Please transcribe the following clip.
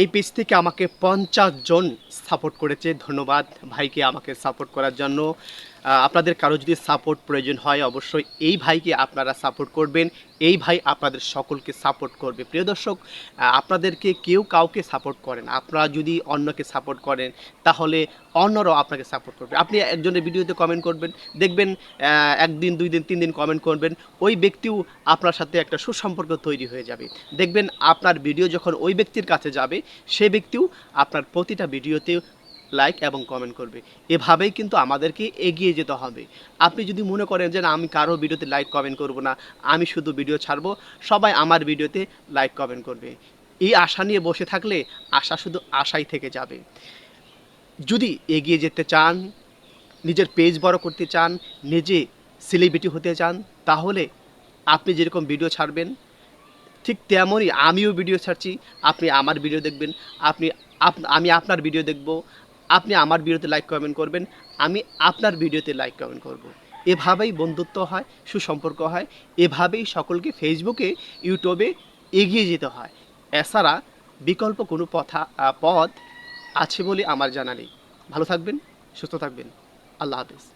এই পেজ থেকে আমাকে পঞ্চাশ জন সাপোর্ট করেছে। ধন্যবাদ ভাইকে আমাকে সাপোর্ট করার জন্য। আপনাদের কারও যদি সাপোর্ট প্রয়োজন হয়, অবশ্যই এই ভাইকে আপনারা সাপোর্ট করবেন। এই ভাই আপনাদের সকলকে সাপোর্ট করবে। প্রিয় দর্শক আপনাদেরকে কেউ কাউকে সাপোর্ট করেন আপনারা যদি অন্যকে সাপোর্ট করেন, তাহলে অন্যরাও আপনাকে সাপোর্ট করবে। আপনি একজনের ভিডিওতে কমেন্ট করবেন, দেখবেন একদিন, দুই দিন, তিন দিন কমেন্ট করবেন, ওই ব্যক্তিও আপনার সাথে একটা সুসম্পর্ক তৈরি হয়ে যাবে। দেখবেন, আপনার ভিডিও যখন ওই ব্যক্তির কাছে যাবে, সে ব্যক্তিও আপনার প্রতিটা ভিডিওতে লাইক এবং কমেন্ট করবে। এভাবেই কিন্তু আমাদেরকে এগিয়ে যেতে হবে। আপনি যদি মনে করেন যে না, আমি কারও ভিডিওতে লাইক কমেন্ট করব না, আমি শুধু ভিডিও ছাড়বো, সবাই আমার ভিডিওতে লাইক কমেন্ট করবে। এই আশা নিয়ে বসে থাকলে আশা শুধু আশাই থেকে যাবে। যদি এগিয়ে যেতে চান, নিজের পেজ বড় করতে চান, নিজে সেলিব্রিটি হতে চান, তাহলে আপনি যেরকম ভিডিও ছাড়বেন, ঠিক তেমনই আমিও ভিডিও ছাড়ছি। আপনি আমার ভিডিও দেখবেন, আপনি আপ- আমি আপনার ভিডিও দেখব আপনি আমার ভিডিওতে লাইক কমেন্ট করবেন, আমি আপনার ভিডিওতে লাইক কমেন্ট করব। এভাবেই বন্ধুত্ব হয়, সুসম্পর্ক হয়, এভাবেই সকলকে ফেসবুকে ইউটিউবে এগিয়ে যেতে হয়। এছাড়া বিকল্প কোনো পথা পথ আছে বলে আমার জানা নেই। ভালো থাকবেন, সুস্থ থাকবেন। আল্লাহ হাফিজ।